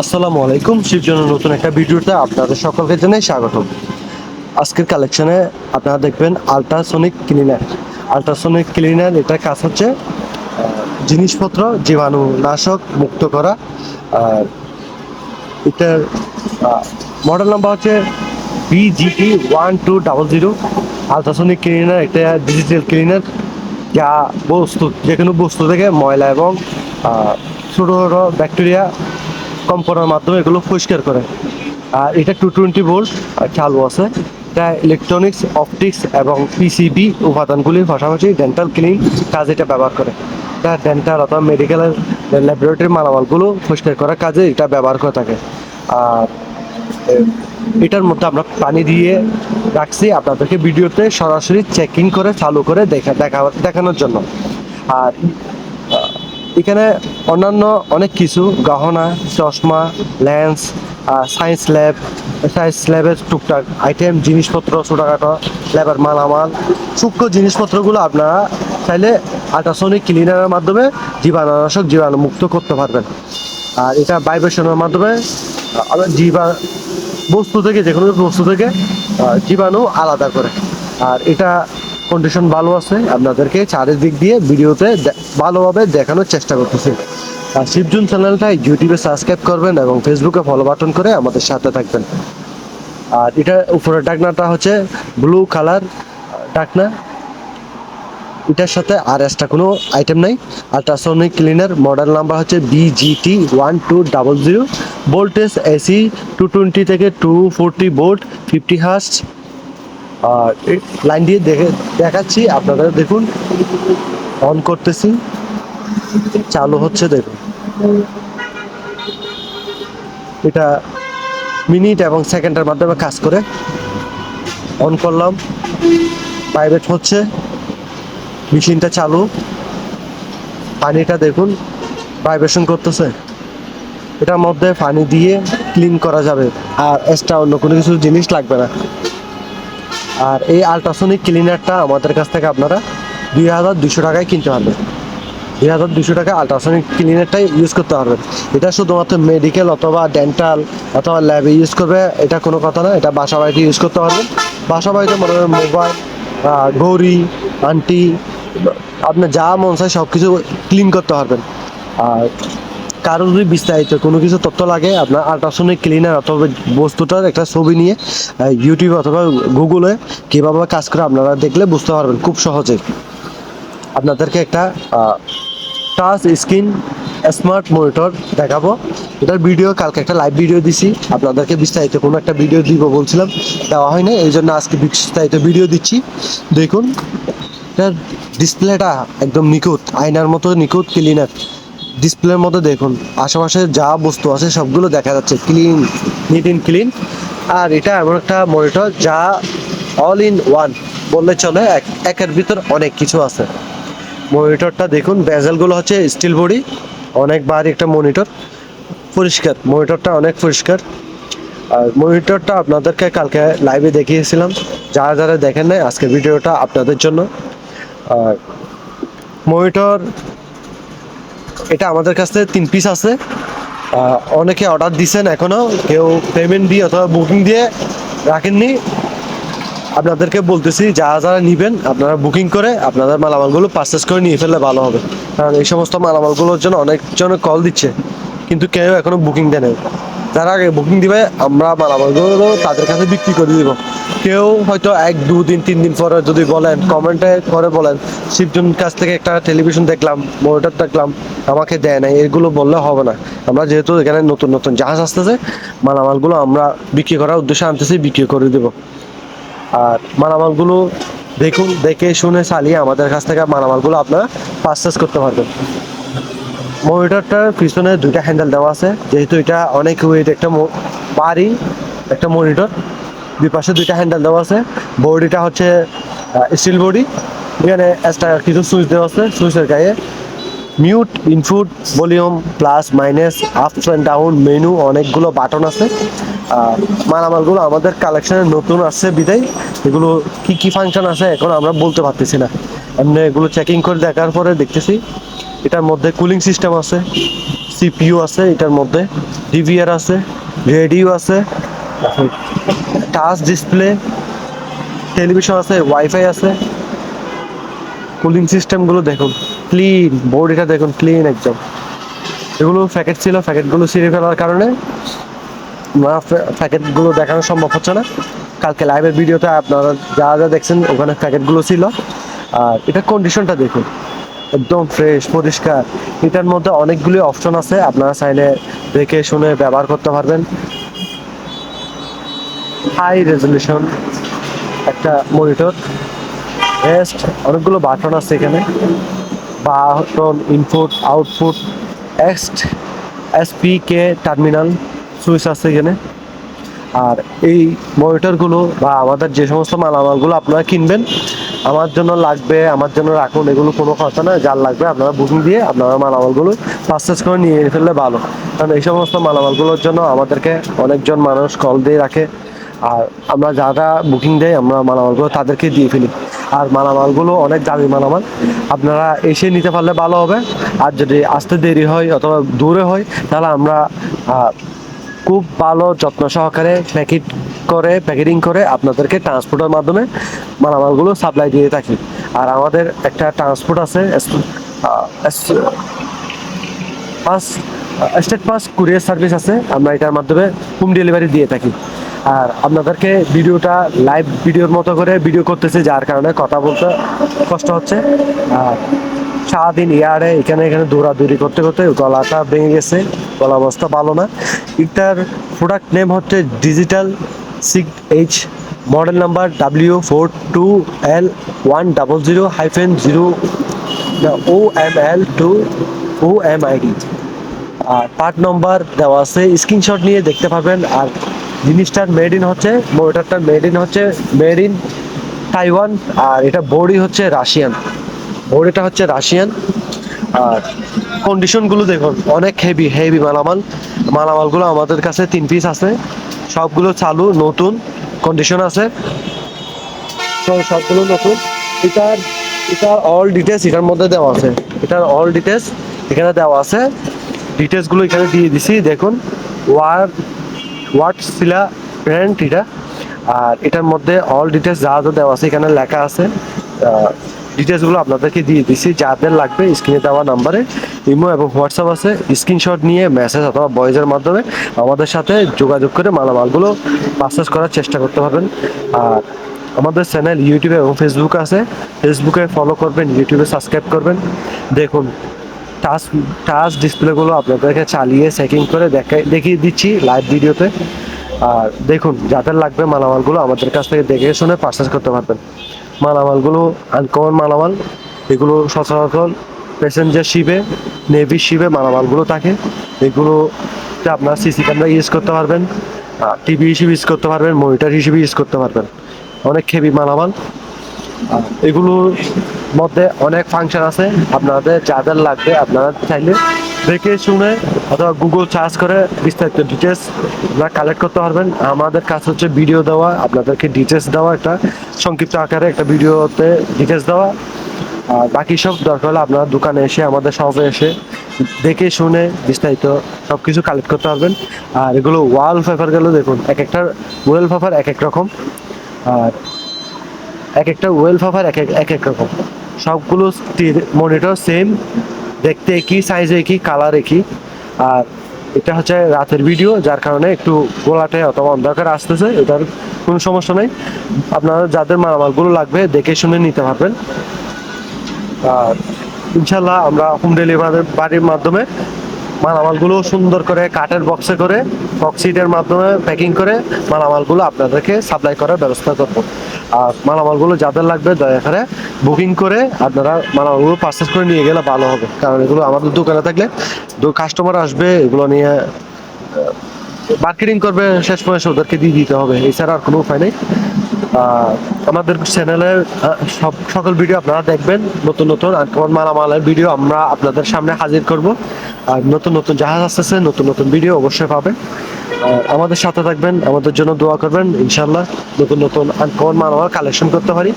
আসসালামু আলাইকুম শিবজনের নতুন একটা ভিডিওতে আপনাদের সকলকে জানাই স্বাগতম। আজকের কালেকশনে আপনারা দেখবেন আলট্রাসোনিক ক্লিনার আলট্রাসোনিক ক্লিনার এটার কাজ হচ্ছে জিনিসপত্র জীবাণু নাশক মুক্ত করা। আর এটার মডেল নাম্বার হচ্ছে BGT one two double zero ultrasonic cleaner এটা ডিজিটাল ক্লিনার যা বস্তু যে কোনো বস্তু থেকে ময়লা এবং ছোটো ছোটো ব্যাকটেরিয়া কম করার মাধ্যমে এগুলো পরিষ্কার করে। আর এটা টু টোয়েন্টি ভোল্ট চালু আছে, এটা ইলেকট্রনিক্স অপটিক্স এবং পিসিবি উপাদানগুলির পাশাপাশি ডেন্টাল ক্লিন কাজে এটা ব্যবহার করে। এটা ডেন্টাল অথবা মেডিকেলের ল্যাবরেটরির মালামালগুলো পরিষ্কার করার কাজে এটা ব্যবহার করে থাকে। আর এটার মধ্যে আমরা পানি দিয়ে রাখছি আপনাদেরকে ভিডিওতে সরাসরি চেকিং করে, চালু করে দেখা দেখা, দেখানোর জন্য। আর এখানে অন্যান্য অনেক কিছু, গহনা, চশমা, লেন্স সায়েন্স ল্যাব সায়েন্স ল্যাবের টুকটাক আইটেম জিনিসপত্র, ছোটোখাটো ল্যাবের মালামাল, সূক্ষ্ম জিনিসপত্রগুলো আপনারা চাইলে আল্ট্রাসনিক ক্লিনারের মাধ্যমে জীবাণুনাশক জীবাণুমুক্ত করতে পারবেন। আর এটা ভাইব্রেশনের মাধ্যমে জীবা, বস্তু থেকে যে কোনো বস্তু থেকে জীবাণু আলাদা করে। আর এটা কন্ডিশন ভালো আছে, আপনাদেরকে চারিদিক দিয়ে ভিডিওতে ভালোভাবে দেখানোর চেষ্টা করতেছি। আর শিবজুন চ্যানেলটা ইউটিউবে সাবস্ক্রাইব করবেন এবং ফেসবুকে ফলো বাটন করে আমাদের সাথে থাকবেন। আর এটা উপরের ডাকনাটা হচ্ছে ব্লু কালার ডাকনা। এটার সাথে আর এক্সট্রা কোনো আইটেম নাই। আলট্রাসনিক ক্লিনার মডেল নাম্বার হচ্ছে BGT one two double zero voltage AC two twenty থেকে two forty volt fifty hertz line দিয়ে দেখে দেখাচ্ছি, আপনারা দেখুন। অন করতেছি। চালু হচ্ছে, দেখুন। এটা মিনিট এবং সেকেন্ডের মাধ্যমে কাজ করে। অন করলাম। প্রাইভেট হচ্ছে। মেশিনটা চালু। পানিটা দেখুন ভাইব্রেশন করতেছে। এটার মধ্যে পানি দিয়ে ক্লিন করা যাবে। আর এক্সট্রা অন্য কোনো কিছু জিনিস লাগবে না। আর এই আলট্রাসনিক ক্লিনারটা আমাদের কাছ থেকে আপনারা দুই হাজার দুশো টাকায় কিনতে পারবেন। দুই হাজার দুশো টাকা আলট্রাসনিক ক্লিনারটাই ইউজ করতে পারবেন। এটা শুধুমাত্র মেডিকেল অথবা ডেন্টাল অথবা ল্যাবে ইউজ করবে, এটা কোনো কথা না, এটা বাসা বাড়িতে ইউজ করতে পারবেন। বাসা বাড়িতে মনে করেন মোবাইল ঘড়ি, আন্টি, আপনার যা মন চায় সব কিছু ক্লিন করতে পারবেন। আর কারও যদি বিস্তারিত কোনো কিছু তথ্য লাগে, আপনার আলট্রাসনিক ক্লিনার অথবা বস্তুটার একটা ছবি নিয়ে ইউটিউব অথবা গুগলে কীভাবে কাজ করে আপনারা দেখলে বুঝতে পারবেন খুব সহজে। আপনাদেরকে একটা টাচ স্ক্রিন স্মার্ট মনিটর দেখাবো। এটার ভিডিও কালকে একটা লাইভ ভিডিও দিছি। আপনাদেরকে বিস্তারিত কোনো একটা ভিডিও দিব বলছিলাম, দেওয়া হয় না এই জন্য আজকে বিস্তারিত ভিডিও দিচ্ছি। দেখুন, এটার ডিসপ্লেটা একদম নিখুঁত, আয়নার মতো নিখুঁত ক্লিনার ডিসপ্লের মধ্যে দেখুন, আশেপাশে যা বস্তু আছে সবগুলো দেখা যাচ্ছে ক্লিন নিট ইন ক্লিন আর এটা এমন একটা মনিটর যা অল ইন ওয়ান বললে চলে, এক, একের ভিতর অনেক কিছু আছে। মনিটরটা দেখুন বেজেলগুলো হচ্ছে স্টিল বডি অনেক ভারী একটা মনিটর পরিষ্কার মনিটরটা অনেক পরিষ্কার। আর মনিটরটা আপনাদেরকে কালকে লাইভে দেখিয়েছিলাম। যারা যারা দেখেন নাই, আজকে ভিডিওটা আপনাদের জন্য। আর মনিটর এটা আমাদের কাছ তিন পিস আছে। অনেকে অর্ডার দিছেন এখনও, কেউ পেমেন্ট দিয়ে অথবা বুকিং দিয়ে রাখেননি। আপনাদেরকে বলতেছি, যারা যারা নিবেন, আপনারা বুকিং করে আপনাদের মালামালগুলো পারচেস করে নিয়ে ফেললে ভালো হবে। কারণ এই সমস্ত মালামালগুলোর জন্য অনেকজনে কল দিচ্ছে, কিন্তু কেউ এখনও বুকিং দেয় যারা আগে বুকিং দিবে, আমরা মালামালগুলো তাদের কাছে বিক্রি করে দিব। কেউ হয়তো এক, দু দিন, তিন দিন পরে যদি বলেন কমেন্টে করে বলেন, শিবজন কাছ থেকে একটা টেলিভিশন দেখলাম মনিটর দেখলাম, আমাকে দেয় নাই, এগুলো বললে হবে না। আমরা যেহেতু এখানে নতুন নতুন জাহাজ আসতেছে, মালামালগুলো আমরা বিক্রি করার উদ্দেশ্যে আনতেছি, বিক্রি করে দেবো। আর মালামালগুলো দেখুন, দেখে শুনে চালিয়ে আমাদের কাছ থেকে মালামালগুলো আপনারা পারচেস করতে পারবেন। মনিটরটার পিছনে দুইটা হ্যান্ডেল দেওয়া আছে, যেহেতু এটা অনেক ওয়েট একটা ভারী একটা মনিটর দুই পাশে দুইটা হ্যান্ডেল দেওয়া আছে। বডিটা হচ্ছে স্টিল বডি এখানে এক্সট্রা কিছু সুইচ দেওয়া আছে সুইচের গায়ে mute input volume plus minus up and down menu অনেকগুলো বাটন আছে। মালামালগুলো আমাদের কালেকশনে নতুন আসছে বিদায়। এগুলো কি কি ফাংশন আছে এখন আমরা বলতে পারতেছি না। এমনি এগুলো চেকিং করে দেখার পরে দেখতেছি। এটার মধ্যে কুলিং সিস্টেম আছে সিপিইউ আছে এটার মধ্যে ডিভিআর আছে রেডিও আছে টাচ ডিসপ্লে টেলিভিশন আছে ওয়াইফাই আছে। কুলিং সিস্টেমগুলো দেখুন ক্লিন বডিটা দেখুন ক্লিন একদম। এগুলো প্যাকেট ছিল প্যাকেটগুলো ছিঁড়ে ফেলার কারণে প্যাকেটগুলো দেখানো সম্ভব হচ্ছে না। কালকে লাইভের ভিডিওতে আপনারা যা যা দেখছেন, ওখানে প্যাকেটগুলো ছিল। আর এটা কন্ডিশনটা দেখুন, একদম ফ্রেশ পরিষ্কার। এটার মধ্যে অনেকগুলি অপশন আছে, আপনারা চাইলে দেখে, শুনে ব্যবহার করতে পারবেন। হাই রেজলিউশন একটা মনিটর। বেস্ট অনেকগুলো বাটন আছে এখানে। Button input output ext SP K terminal switch আছে এখানে। আর এই মনিটরগুলো বা আমাদের যে সমস্ত মালামালগুলো আপনারা কিনবেন, আমার জন্য লাগবে, আমার জন্য রাখুন, এগুলো কোনো কথা না যার লাগবে আপনারা বুকিং দিয়ে আপনারা মালামালগুলো পারচেস করে নিয়ে ফেললে ভালো। কারণ এই সমস্ত মালামালগুলোর জন্য আমাদেরকে অনেকজন মানুষ কল দিয়ে রাখে। আর আমরা যারা বুকিং দেয় আমরা মালামালগুলো তাদেরকে দিয়ে ফেলি। আর মালামালগুলো অনেক দামি মালামাল। আপনারা এসে নিতে পারলে ভালো হবে। আর যদি আসতে দেরি হয় অথবা দূরে হয়, তাহলে আমরা খুব ভালো যত্ন সহকারে প্যাকেট করে প্যাকেটিং করে আপনাদেরকে ট্রান্সপোর্টের মাধ্যমে মালামালগুলো সাপ্লাই দিয়ে থাকি। আর আমাদের একটা ট্রান্সপোর্ট আছে pass state pass courier service আছে। আমরা এটার মাধ্যমে হোম ডেলিভারি দিয়ে থাকি। আর আপনাদেরকে ভিডিওটা লাইভ ভিডিওর মতো করে ভিডিও করতেছে, যার কারণে কথা বলতে কষ্ট হচ্ছে। আর সারাদিন ইয়ারে এখানে এখানে দৌড়াদৌড়ি করতে করতে গলাটা ভেঙে গেছে, গলা অবস্থা ভালো না। এটার প্রোডাক্ট নেম হচ্ছে digital six H model number W four two L one double zero hyphen zero O M L two O M ID আর পার্ট নম্বর দেওয়া আছে স্ক্রিনশট নিয়ে দেখতে পাবেন আর জিনিসটার মেড ইন হচ্ছে মোটরটার মেড ইন হচ্ছে মেড ইন তাইওয়ান আর এটা বডি হচ্ছে রাশিয়ান বডিটা হচ্ছে রাশিয়ান আর কন্ডিশনগুলো দেখুন, অনেক হেভি হেভি মালামাল। মালামালগুলো আমাদের কাছে তিন পিস আছে। সবগুলো চালু, নতুন কন্ডিশন আছে। তো সবগুলো নতুন। এটার এটার অল ডিটেলস এটার মধ্যে দেওয়া আছে। এটার অল ডিটেলস এখানে দেওয়া আছে। ডিটেলসগুলো এখানে দিয়ে দিছি, দেখুন। ওয়ার ওয়াট সিলা ব্র্যান্ড এটা আর এটার মধ্যে অল ডিটেলস যা যা দেওয়া আছে এখানে লেখা আছে ডিটেলসগুলো আপনাদেরকে দিয়ে দিছি, যাদের লাগবে স্ক্রিনে দেওয়া নাম্বারে ইমো এবং হোয়াটসঅ্যাপ আছে স্ক্রিনশট নিয়ে মেসেজ অথবা ভয়েসের মাধ্যমে আমাদের সাথে যোগাযোগ করে মালামালগুলো পারচেস করার চেষ্টা করতে পারবেন। আর আমাদের চ্যানেল ইউটিউবে এবং ফেসবুক আছে ফেসবুকে ফলো করবেন ইউটিউবে সাবস্ক্রাইব করবেন। দেখুন টাচ টাচ ডিসপ্লেগুলো আপনাদেরকে চালিয়ে চেকিং করে দেখাই দেখিয়ে দিচ্ছি লাইভ ভিডিওতে আর দেখুন, যাদের লাগবে মালামালগুলো আমাদের কাছ থেকে দেখে শুনে পারচেস করতে পারবেন। মালামালগুলো আনকমন মালামাল, এগুলো সচরাচর প্যাসেঞ্জার শিপে নেভি শিপে মালামালগুলো থাকে। এগুলো আপনার সিসি ক্যামেরা ইউজ করতে পারবেন টিভি হিসেবে ইউজ করতে পারবেন মনিটর হিসেবে ইউজ করতে পারবেন। অনেক হেভি মালামাল। আর এগুলোর মধ্যে অনেক ফাংশন আছে। আপনাদের যাদের লাগবে আপনারা চাইলে দেখে শুনে অথবা গুগল সার্চ করে বিস্তারিত ডিটেলস আপনারা কালেক্ট করতে পারবেন। আমাদের কাজ হচ্ছে ভিডিও দেওয়া, আপনাদেরকে ডিটেলস দেওয়া একটা সংক্ষিপ্ত আকারে একটা ভিডিওতে ডিটেলস দেওয়া। আর বাকি সব দরকার হলে আপনারা দোকানে এসে আমাদের শপে এসে দেখে শুনে বিস্তারিত সব কিছু কালেক্ট করতে পারবেন। আর এগুলো ওয়াল পেপারগুলো দেখুন, এক একটা ওয়াল পেপার এক এক রকম। আর এক একটা ওয়েল পেপার এক এক এক রকম। সবগুলো মনিটর সেম। দেখতে একই সাইজে একই কালার একই। আর এটা হচ্ছে রাতের ভিডিও যার কারণে একটু গোলাটে অথবা অন্ধকার আসতেছে, এটার কোনো সমস্যা নেই। আপনারা যাদের মালামালগুলো লাগবে, দেখে শুনে নিতে পারবেন। আর ইনশাল্লাহ আমরা হোম ডেলিভারি বাড়ির মাধ্যমে মালামালগুলো সুন্দর করে কাঠের বক্সে করে বক্সিটের মাধ্যমে প্যাকিং করে মালামালগুলো আপনাদেরকে সাপ্লাই করার ব্যবস্থা করব। আর মালামালগুলো যাদের লাগবে করে বুকিং করে আপনারা মালামালগুলো পারচেস করে নিয়ে গেলে ভালো হবে। কারণ এগুলো আমাদের দোকানে থাকলে কাস্টমার আসবে, এগুলো নিয়ে মার্কেটিং করবে, শেষ পয়সা ওদেরকে দিয়ে দিতে হবে। এছাড়া আর কোনো উপায় নেই। আমাদের চ্যানেলের সব, সকল ভিডিও আপনারা দেখবেন, নতুন নতুন আনকমন মালামালের ভিডিও আমরা আপনাদের সামনে হাজির করব। আর নতুন নতুন জাহাজ আসতেছে, নতুন নতুন ভিডিও অবশ্যই পাবেন। আমাদের সাথে থাকবেন, আমাদের জন্য দোয়া করবেন। ইনশাল্লাহ নতুন নতুন আনকমন মালামাল কালেকশন করতে পারি।